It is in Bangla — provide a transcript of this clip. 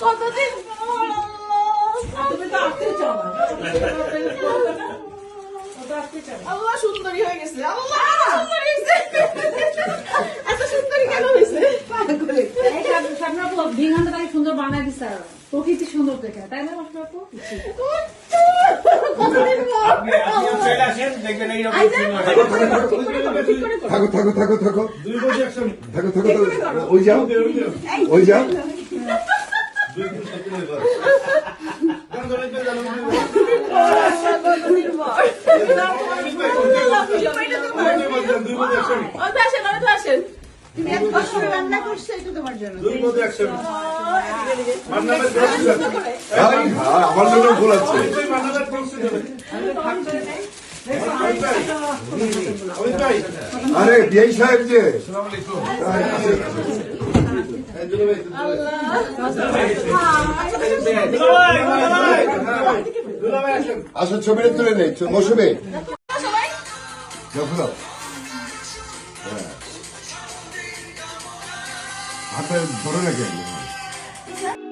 কতদিন। আল্লাহ সুন্দরী হয়ে গেছে আল্লাহ আপু, ভিঙ্গানটাকে সুন্দর বানায় দিছে আর। প্রকৃতি সুন্দর দেখে। তাই না মাসুর আপু? থাকো থাকো থাকো থাকো থাকো থাকো থাকো ওই যাও। ওই যাও। দুই আমার জন্য ভুল আছে। অমিত ভাই আরে বিআই সাহেব যে। আসো ছবিটা তুলে নেই মৌসুমে। দেখো 한테 벌어내게